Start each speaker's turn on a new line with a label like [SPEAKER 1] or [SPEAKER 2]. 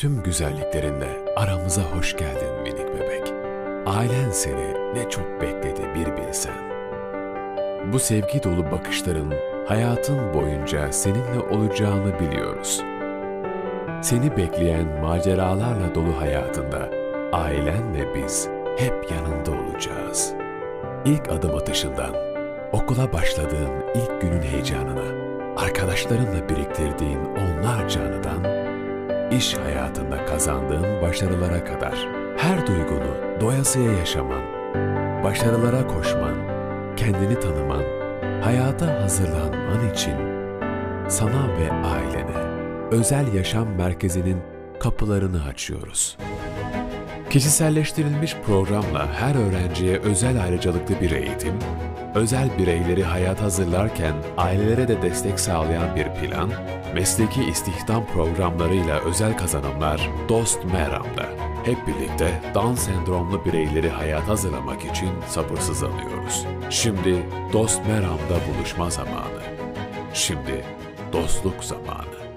[SPEAKER 1] tüm güzelliklerinle aramıza hoş geldin minik bebek. Ailen seni ne çok bekledi bir bilsen. Bu sevgi dolu bakışların hayatın boyunca seninle olacağını biliyoruz. Seni bekleyen maceralarla dolu hayatında ailen ve biz hep yanında olacağız. İlk adım atışından, okula başladığın ilk günün heyecanına, arkadaşlarınla biriktirdiğin iş hayatında kazandığın başarılara kadar her duygunu doyasıya yaşaman, başarılara koşman, kendini tanıman, hayata hazırlanman için sana ve ailene özel yaşam merkezinin kapılarını açıyoruz. Kişiselleştirilmiş programla her öğrenciye özel ayrıcalıklı bir eğitim, özel bireyleri hayat hazırlarken ailelere de destek sağlayan bir plan, mesleki istihdam programlarıyla özel kazanımlar Dost Meram'da. Hep birlikte Down sendromlu bireyleri hayat hazırlamak için sabırsızlanıyoruz. Şimdi Dost Meram'da buluşma zamanı. Şimdi dostluk zamanı.